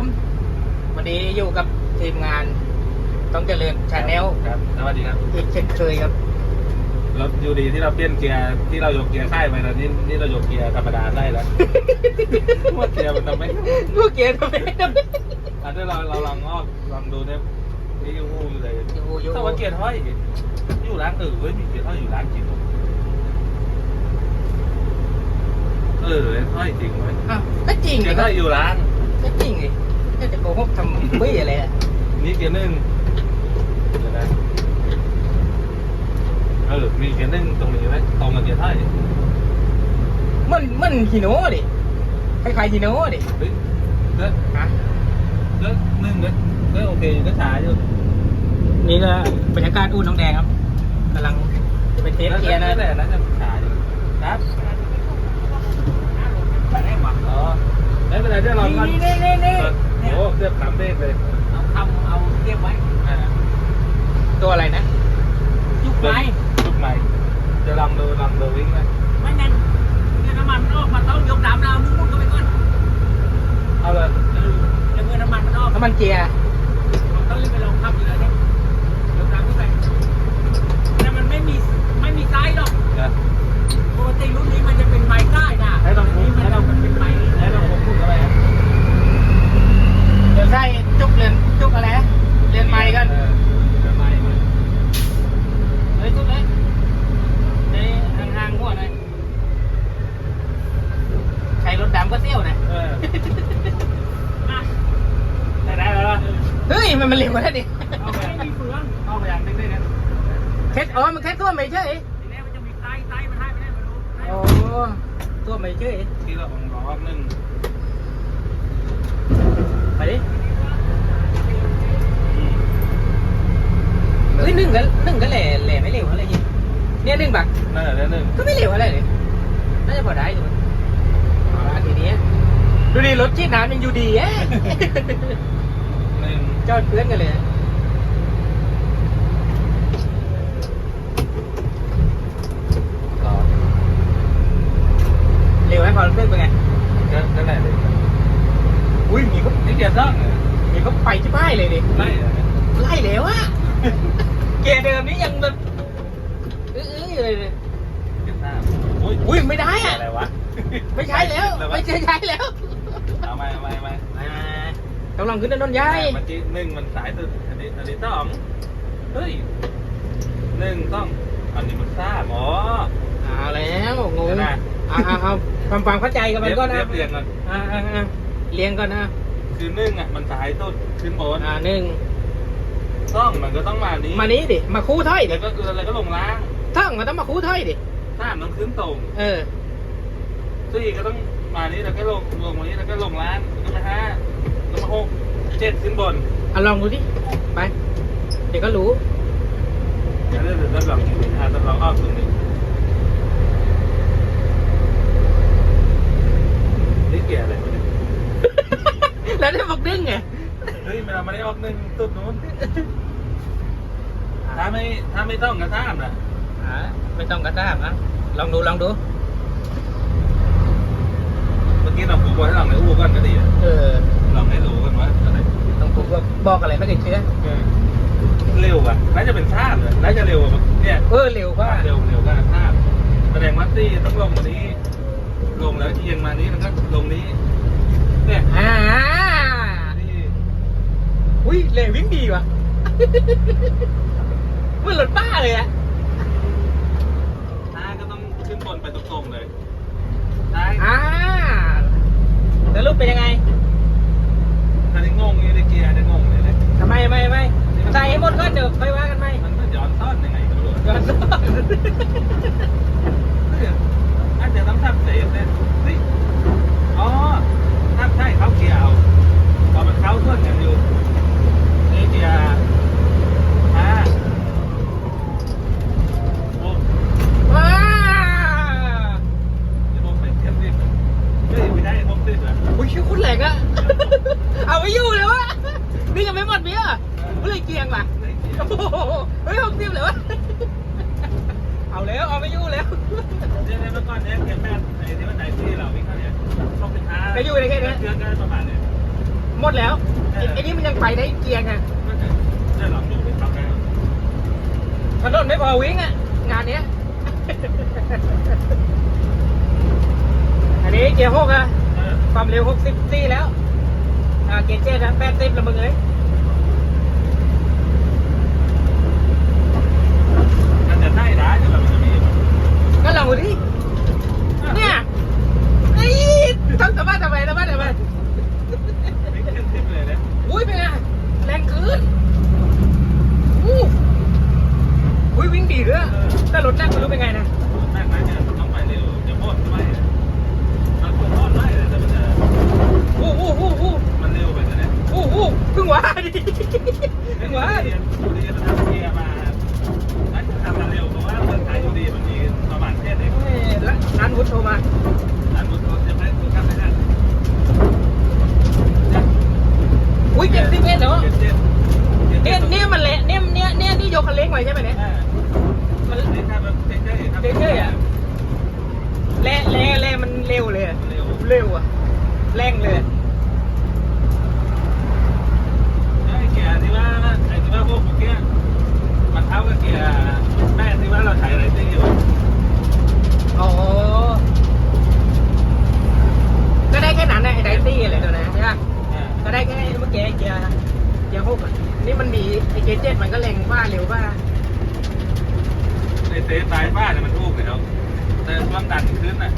ผมวันนี้อยู่กับทีมงาน ต้องเจริญชาแนลครับสวัสดีครับอีกเช่นเคยครับรถยูดีที่เราเปลี่ยนเกียร์ที่เรายกเกียร์ค่ายไปแล้วนี่นี่เรายกเกียร์ธรรมดาได้แล้วว่าเกียร์มันทำไมลูกเกียร์ทำไมทำไมอันนี้เราเราลองออกลองดูเนี่ยนี่ยูงูเลยอยู่อยู่ถ้าว่าเกียร์ห้อยอยู่ร้านเออเว้ยมีเกียร์ห้อยอยู่ร้านจริงเออห้อยจริงเว้ยอ้าวก็จริงเกีดิยร์คห้รัอบยอยู่ร้านก็จริงดิ ก็จะโกหกทำเบ้ยอะไรอะนี่เกียร์หนึ่งเดี๋ยวนะเออมีเกียร์หนึ่งตรงนี้ไหมตรงกับเกียร์ห้อยมันมันฮิโน่ดิคล้ายๆฮิโน่ดิเฮ้ยเลิกฮะเลิกหนึ่งเลิกเลิกโอเคอยู่ก็ช้าอยู่นี่ก็บรรยากาศอู่น้องแดงครับกำลังจะไปเทสเกียร์นะแหละน่าจะช้าอยู่ครับอ๋อไม่เป็นไรเดี๋ยวเราก่อนนี่นี่นี่นี่ โอ้เกือบสามเบรกเลยเอาทำเอาเก็บไว้อ่าตัวอะไรนะยุคไม้ลูกใหม่จะลองดูลองดูวิ่งไหมไม่งั้นเนี่ยน้ำมันมันออกมาต้องยกดำแล้วมุดๆเข้าไปก่อนเอาเลยเออแล้วเมื่อน้ำมันมันออกน้ำมันเกียร์เราต้องรีบไปลองขับอยู่เลยเนี่ยยกดำขึ้นไปแต่มันไม่มีไม่มีซ้ายหรอกนะปกติรุ่นนี้มันจะเป็นไม้ใต้นะให้ต้องพุ่งมันให้ต้องมันเป็นไม้ ให้ต้องพุ่งพุ่งเข้าไปครับ เดี๋ยว ใช่จุกเรือนจุกอะไรนะเรือนไม้กันเออเรือนไม้มาเฮ้ยจุกเลยในห่างๆหัวหน่อยใช้รถดำก็เซี่ยวนะเอออะได้ได้แล้วล่ะเฮ้ย มันมันเร็วกว่านั้นดิเอาไปไม่มีเฟืองเอาไปอย่างนี้นะแค่อ๋อ มันแค่ตัวไม่เฉยทีแรกมันจะมีไส้ไส้มันให้ไม่ได้มาดูโอ้ตัวไม่เฉยที่เราของรอบหนึ่ง ไปดิเฮ้ยหนึ่งก็หนึ่งก็แหล่แหล่ไม่เร็วอะไรอย่างงี้เนี่ยหนึ่งบักนั่นแหละหนึ่งก็ไม่เร็วอะไรเลยน่าจะพอได้อยู่เอาละทีนี้ดูดิรถจีดน้ำยังอยู่ดีเอ๊ะหนึ่งจอดเพื่อนกันเลย สอง เร็วไหมความรู้สึกเป็นไง ก็นั่นแหละเลย อุ้ยมีเขา นี่เกียร์ซ่อง มีเขาไปที่ป้ายเลยดิ ไล่เลย ไล่แล้วอะ เกียร์เดิมนี้ยังแบบอื้อๆอยู่เลยดิ เกียร์ซ่าโอ้ย อุ้ยไม่ได้อะ อะไรวะ ไม่ใช่ แล้วไม่ใช่ใช่แล้วเอาไปเอาไปเอาไปอ่าต้องลองขึ้นถนนใหญ่เมื่อกี้หนึ่งมันสายสุดอันนี้อันนี้สองเฮ้ยหนึ่งต้อง อันนี้มันซ่าอ๋อเอาแล้วงงเดี๋ยวนะเอาเอาเอาความความเข้าใจกันมันก็นะเรียบเรียงกันอ่าอ่าอ่าเรียงก่อนนะคือหนึ่งอะมันสายสุดขึ้นบนอ่าหนึ่งต้องมันก็ต้องมานี้มานี้ดิมาคู่ถ้อยดิแล้วก็แล้วก็ลงล่างท่องมันต้องมาคู่ถ้อยดิสามมันขึ้นตรง เออสี่ก็ต้อง มานี้แล้วก็ลงลงมานี้แล้วก็ลงล่างแล้วก็มาห้าแล้วมาหกเจ็ดขึ้นบนเอาลองดูดิไปเดี๋ยวก็รู้เดี๋ยวเดี๋ยวเดี๋ยวลองอ่าลองออกตรงนี้นี่เกียร์อะไรวะเนี่ยแล้วได้บอกดึงไงเฮ้ยมันไม่ได้ออกหนึ่งตุดนู้นถ้าไม่ถ้าไม่ต้องกระท่ามนะอ่าไม่ต้องกระต้ามอะลองดูลองดูเมื่อ กี้เราพูดไว้ให้ลองในอู้ก่อนก็ดีอะเออลองให้รู้กันว่าอะไรต้องพูดว่าบอกอะไรไม่ได้เชื่อเออเร็วอะน่าจะเป็นท่ามเลยน่าจะเร็วอะเนี่ยเออเร็วกว่าเร็วเร็วก็ท่ามแสดงว่าซี่ต้องลงมานี้ ลงแล้วเอียงมานี้แล้วก็ลงนี้ เนี่ยอ่านี่อุ้ยเร็ววิ่งดีว่ะเหมือนรถบ้าเลยอะท้ายก็ต้องขึ้นบนไปตรงๆเลยท้ายอ่า แล้วรูปเป็นยังไงถ้าได้งงนี่ได้เกียร์ได้งงเลยเลยทำไมไม่ไม่ใส่ให้หมดก็เดี๋ยวค่อยว่ากันไหมมันก็ย้อนซ่อนยังไงก็ไม่รู้ย้อนสอน อาจจะต้องทับเสียเนี่ยเฮ้ยอ๋อทับใช่เขาเกียร์เอาพอมันเข้าส่วนกันอยู่นี่เกียร์อ่าโอ้ ว้า ยผมไม่เกียร์สิเฮ้ยไม่ได้ผมติดอะ อุ้ยชื่อคุณแหลกอะเอาไม่อยู่เลยวะ นี่ยังไม่หมดเบี้ยเมื่อไรเกียงล่ะไม่เกียร์โอ้โหเฮ้ยหกสิบเลยวะเอาแล้วเอาไม่ยู่แล้วเดี๋ยวเมื่อก่อนเนี่ยเกียร์แปดไอ้ที่มันไหนที่เราวิ่งเข้าเนี่ยต้องเป็นท้าไปอยู่ในแค่นี้เกียร์ก็ประมาณเนี่ยหมดแล้วไอ้นี่มันยังไปได้เกียร์ไงก็จะได้ลองดูไปทำได้ถนนไม่พอวิ่งอะงานเนี้ยอันนี้เกียร์หกอะความเร็วหกสิบตีแล้ว อ่าเกียร์เจ็ดนะแปดสิบละมึงเอ้ยมันจะได้ร้ายจะแบบมันจะมีแบบก็ลองดูดิ เนี่ยไอ้ทำทำไมทำไมทำไมทำไม ไม่เข้มทิพเลยนะ อุ้ยเป็นไงแรงขึ้นอู้อุ้ยวิ่งดีด้วยแต่รถนั่งไม่รู้เป็นไงนะ แม่งนั้นเนี่ยต้องไปเร็วจะโคตรไม่มันคงโคตรไม่เลยแต่มันจะ อู้อู้อู้อู้ มันเร็วไปซะเนี่ย อู้อู้เพิ่งว่าดิเพิ่งว่าดิ อยู่ดีมันทำเกียร์มานั่นทำมาเร็วเพราะว่าเมืองไทยอยู่ดีมันมีประมาณเทศเอง เอ้ยแล้วร้านวุฒิโทรมา อันนู้นเขาจะไม่คุณทำไม่ได้ อุ้ยเจ็ดสิบเอ็ดเหรอ เจ็ดเจ็ด เนี่ยเนี่ยมันเละเนี่ยเนี่ยเนี่ยนี่ยกคันเล็กไว้ใช่ไหมเนี่ย มันนี่ถ้าแบบเท่ๆครับ เท่ๆอะ เละเละเละมันเร็วเลยอะ เร็ว เร็วอะแรงเลย ไอ้เกียร์ที่ว่าไอ้ที่ว่าพวกเมื่อกี้มันเท่ากับเกียร์แม่ที่ว่าเราใช้อะไรที่อยู่ อ๋อก็ได้แค่นั้นนะไอ้ไดตี้อะไรตัวนั้นใช่ปะ อ่า ก็ได้แค่เมื่อกี้ไอ้เกียร์เกียร์หกอะนี่มันมีไอ้เกียร์เจ็ดมันก็แรงบ้าเร็วบ้า ใน เซฟสายบ้านเนี่ยมันถูกเลยครับแต่ความดันขึ้นน่ะ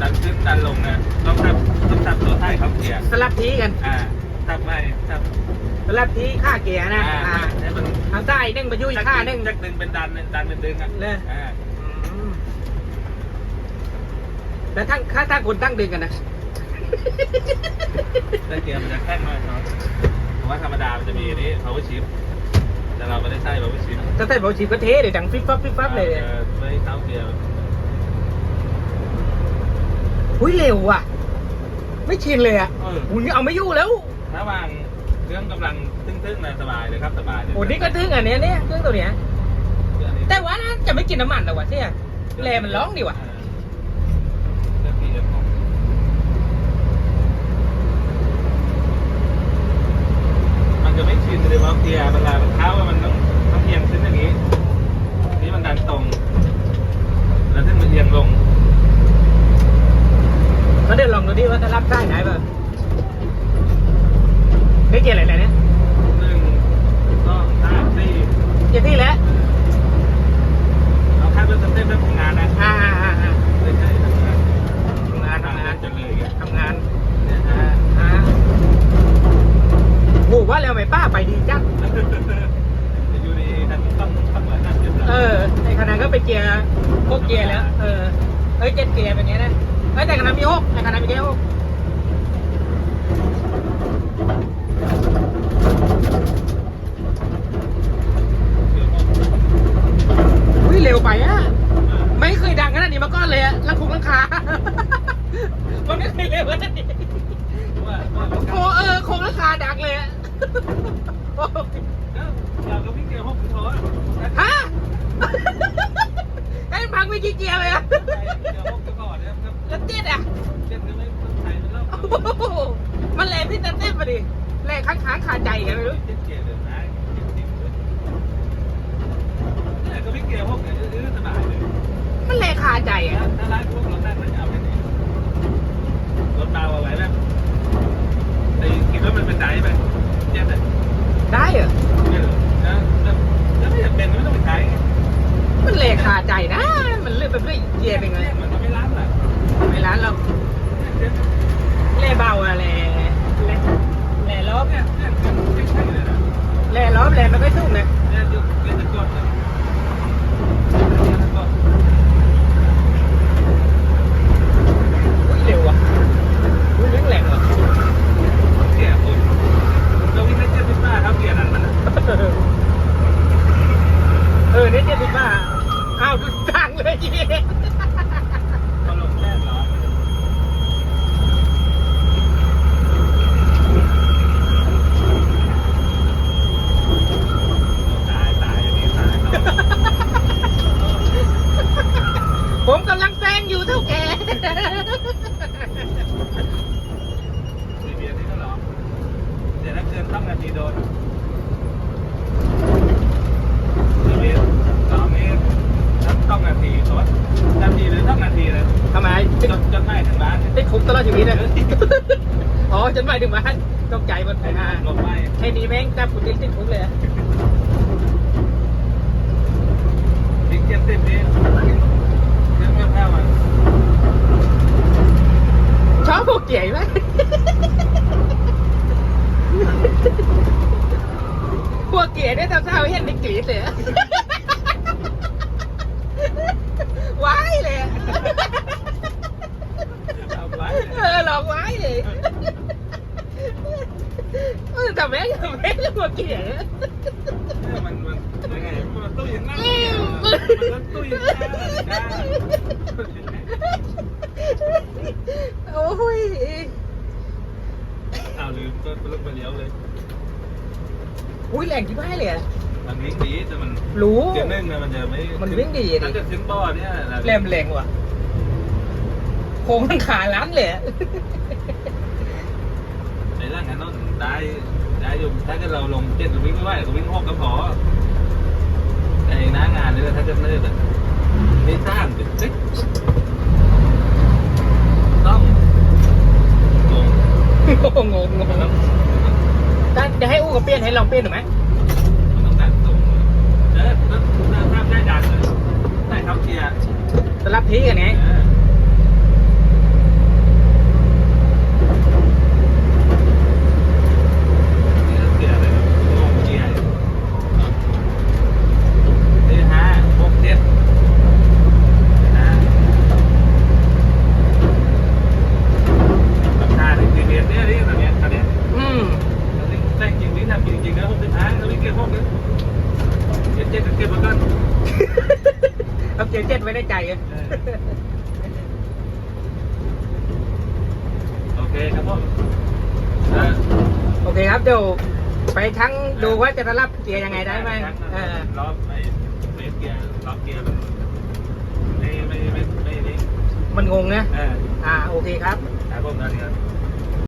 ดันขึ้นดันลงเนี่ยต้องทับต้องทับตัวท้ายเขาเกียร์สลับทีกัน อ่าทับไม่ทับสลับทีค่าเกียร์นะ อ่าอ่าให้มันทางใต้นึ่งมายุ่ยค่านึ่งจักดึงเป็นดันดันเป็นดึงอะเลยอ่าอืมแล้วทั้งค่าตั้งคนตั้งดึงกันนะแต่เกียร์มันจะแข็งมากเนาะผมว่าธรรมดามันจะมีอันนี้ power shift แต่เราไม่ได้ใช้ power shift ถ้าใส่เบาชีพก็เทเลยดังฟิบฟับฟิบฟับเลยออไม่เข้าเกียร์หุ้ยเร็วอะ ไม่ชินเลยอะเออหุ้ยเอาไม่อยู่แล้วระหว่างเครื่องกำลังตึ้งๆนะสบายเลยครับสบายเลยโอ้นี่ก็ทึ่งอันเนี้ยเนี่ยเครื่องตัวเนี้ยเครื่องนี้แต่ว่านะจะไม่กินน้ำมันหรอกวะเสี่ยแรมันร้องดีว่ะ เออเครื่องที่จะของมัน จะไม่ชินเลยว่าเกียร์เวลามันเท้าว่ามันต้องต้องเอียงขึ้นอย่างนี้ นี่มันดันตรง แล้วถึงมันเอียงลงมาเดี๋ยวลองดูดิว่าจะรับได้ไหนบ้างไม่เกี่ยวอะไรเลยเนี่ย หนึ่งสองสามสี่ เกี่ยวที่แล้ว เอาค่าเป็นสเต็ปแบบทำงานนะ อ่าอ่าอ่าอ่า ไม่ใช่ทำงาน ทำงาน ทำงางทำาน น จนเลยอย่างเงี้ย ทำงาน เนี่ย อ่าอ่าโอ้ว่าแล้วไหมป้าไปดีจัง จะอยู่ดีนั่นต้องทำเหมือนนั่นเรียบร้อย เออในขณะก็ไปเกียร์พวกเกียร์แล้ว เออ เอ้ยเจ็ดเกียร์เป็นไงนะ เอ้ยแต่ขณะมีหกในขณะมีแค่หกอุ้ยเร็วไปอะ ไม่เคยดังขนาดนี้มาก่อนเลยอะลังคงลังคา มันไม่เคยเร็วขนาดนี้โอ้เออคงลังคาดังเลยอะอ้เราก็วิ่เกียร์หกโถฮะให้มันพังไปกี่เกียร์เลยอะเกีย ร์หกก็ก่อนนะครับแล้วเจ็ดอะเจ็ดก็ไม่ต้องใช้มันแล้วโอ้โหมันแรงที่จะเต้นมาดิแรงค้างค้างคาใจกันไม่รู้เจ็ดเกียร์เลยนะเจ็ดเกียร์เลยเนี่ยก็วิ่งเกียร์หกเนี่ยอื้อสบายเลยมันแรงคาใจอะถ้าร้านพวกเรานั่งมันจะเอาไปไหนรถเบาเอาไว้แบบแต่คิดว่ามันเป็นไดไปเจ็ดอะได้เหรอ ไม่รู้แล้วแล้วแล้วไม่จำเป็นไม่ต้องไปใช้ไง มันแรงคาใจนะ มันเลื่อนไปเรื่อยเกียร์เป็นไง มันก็ไม่รับแหละ ไม่ร้านเราแร่เบาอะแร่แร่แร่ล้อม เนี่ยเนี่ยไม่ใช่เลยนะ แร่ล้อมแร่ไม่ค่อยสู้นะ เนี่ยดูเนี่ยจะกดเลย อุ้ยเร็วอะอุ้ยเร่งแรงว่ะ เกียร์คุณเราวิ่งได้เจ็ดสิบห้าครับเกียร์นั้นมัน เออเนี่ยเจ็ดสิบห้าอ้าวดูดังเลยจี พอลงแรกเหรอ นะอ๋อฉันหมายถึงว่าตกใจหมดอ่าลงไม่แค่นี้แม่งจับกูติดติดคุกเลยอะบิ๊กเจ็ตติดนี่เรื่องเงี้ยแพ้มันชอบพวกเก๋ไหมพวกเก๋เนี่ยเช้าๆเห็นในกรีดเลยอะว้ายเลยอะเอาไว้ เออหลอกว้ายเลยเออแต่แม่งแต่แม่งพวกเก๋มันมันยังไงมันตู้ยังนั่งมันตู้ยังนั่งได้โอ้ยอ้าวลืมก็ลุกไปเลี้ยวเลยอุ้ยแรงที่ไม่เลยอะ มันวิ่งดีแต่มันรู้เกียร์หนึ่งนะมันจะไม่มันวิ่งดีดิถ้าจะถึงบ่อเนี่ยแรงแรงว่ะ โค้งมันขาล้านเลยอะในร่างนั้นต้องได้ได้อยู่ถ้าเกิดเราลงเจ็ดวิ่งไม่ไหวก็วิ่งหกก็พอไอ้หน้างานนี่ถ้าจะเลื่อนนี่สร้างเป็นติ๊กต้องลงงงงงมันต้องถ้าจะให้อู้กับเปลี่ยนให้ลองเปลี่ยนหรือไหมมันต้องดันตรงเออถ้าถ้าภาพได้ดันเลยใส่เขาเกียร์สลับที่กันไงเออนี่ก็เกียร์เลยงงเกียร์นี่ห้าหกเจ็ดนะราคาในสี่เดือนเนี่ยนี่แบบเนี้ยอันเนี้ย อืม แต่จริงนี่ทำจริงๆนะหกสิบห้าแล้วไม่เกี่ยวหกนึงเดี๋ยวเจ็ดเก็บมาก่อน เอาเกียร์เจ็ดไว้ในใจอะโอเคครับผมเออโอเคครับเดี๋ยวไปทั้งดูว่าจะสลับเกียร์ยังไงได้ไหมเออรอบไอ้เลสเกียร์รอบเกียร์มันไม่ไม่ไม่ไม่ไม่มันงงนะเอออ่าโอเคครับครับผมนะเนี่ย